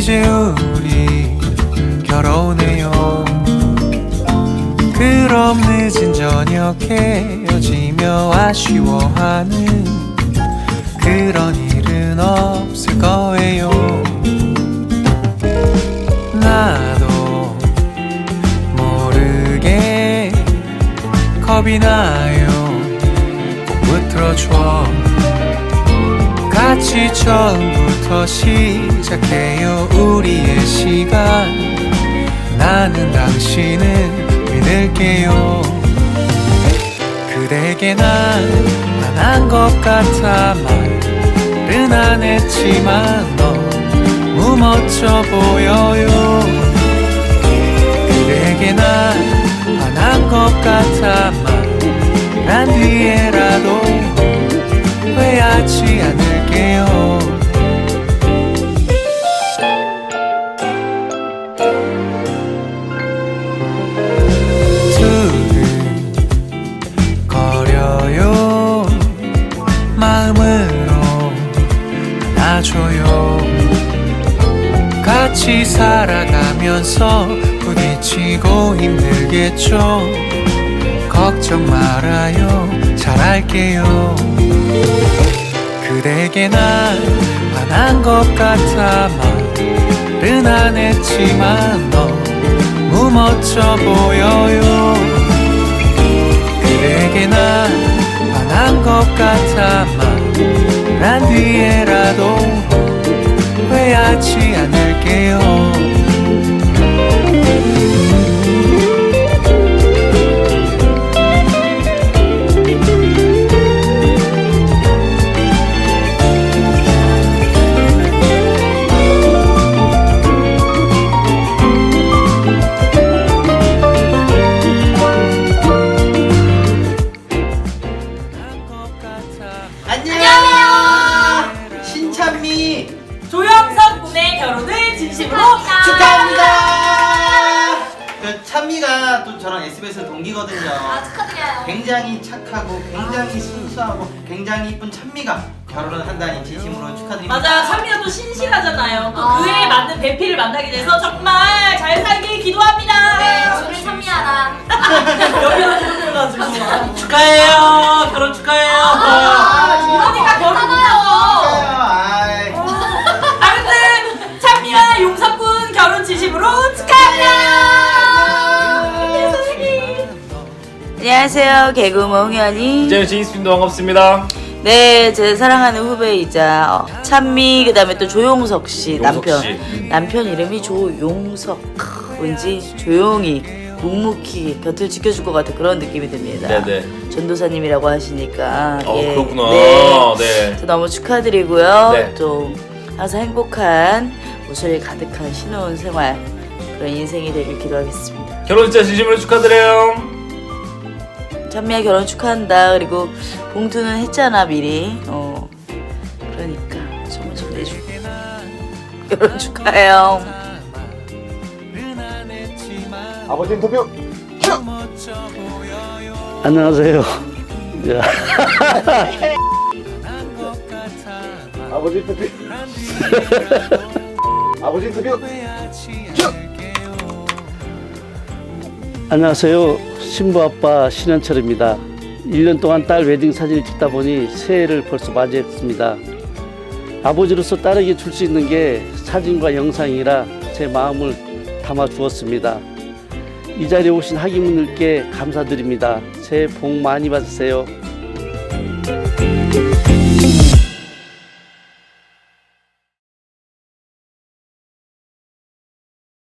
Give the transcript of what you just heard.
이제 우리 결혼해요. 그럼 늦은 저녁에 헤어지며 아쉬워하는 그런 일은 없을 거예요. 나도 모르게 겁이 나요. 꼭 붙들어줘 같이 처음부터 시작해요 우리의 시간 나는 당신을 믿을게요 그대게 난안한 것 같아 말은 안 했지만 너무 멋져 보여요 그대게 난안한 것 같아 뒤에라도 후회 하지 않을게요. 같이 살아가면서 부딪히고 힘들겠죠. 걱정 말아요. 잘할게요 그대게 난 반한 것 같아 말은 안 했지만 너무 멋져 보여요. 그대게 난 반한 것 같아 말한 뒤에라도 후회하지 않을게요 그 찬미가 또 저랑 SBS 동기거든요. 아, 축하드려요. 굉장히 착하고 굉장히 순수하고 굉장히 이쁜 찬미가 결혼을 한다니 진심으로 축하드립니다. 맞아 찬미가 또 신실하잖아요 또 아. 그에 맞는 배필을 만나게 돼서 정말 잘 살길 기도 안녕하세요. 개그우먼 홍현이. 이제 지인스님도 반갑습니다. 네, 제 사랑하는 후배이자 어, 찬미 그다음에 또 조용석 씨 용석 남편. 씨. 남편 이름이 조용석. 크, 왠지 조용히 묵묵히 곁을 지켜줄 것 같은 그런 느낌이 듭니다. 네네. 전도사님이라고 하시니까. 어 예, 그렇구나. 네. 네. 또 너무 축하드리고요. 네. 또 항상 행복한 웃음이 가득한 신혼 생활 그런 인생이 되길 기도하겠습니다. 결혼 진짜 진심으로 축하드려요. 찬미야 결혼 축하한다. 그리고 봉투는 했잖아 미리. 어 그러니까 선물 좀 내줘. 결혼 축하해요. 아버지 인터뷰 안녕하세요. 야. 아버지 인터뷰. 아버지 인터뷰. 안녕하세요. 신부 아빠 신현철입니다. 1년 동안 딸 웨딩 사진을 찍다 보니 새해를 벌써 맞이했습니다. 아버지로서 딸에게 줄 수 있는 게 사진과 영상이라 제 마음을 담아 주었습니다. 이 자리에 오신 학이분들께 감사드립니다. 새해 복 많이 받으세요.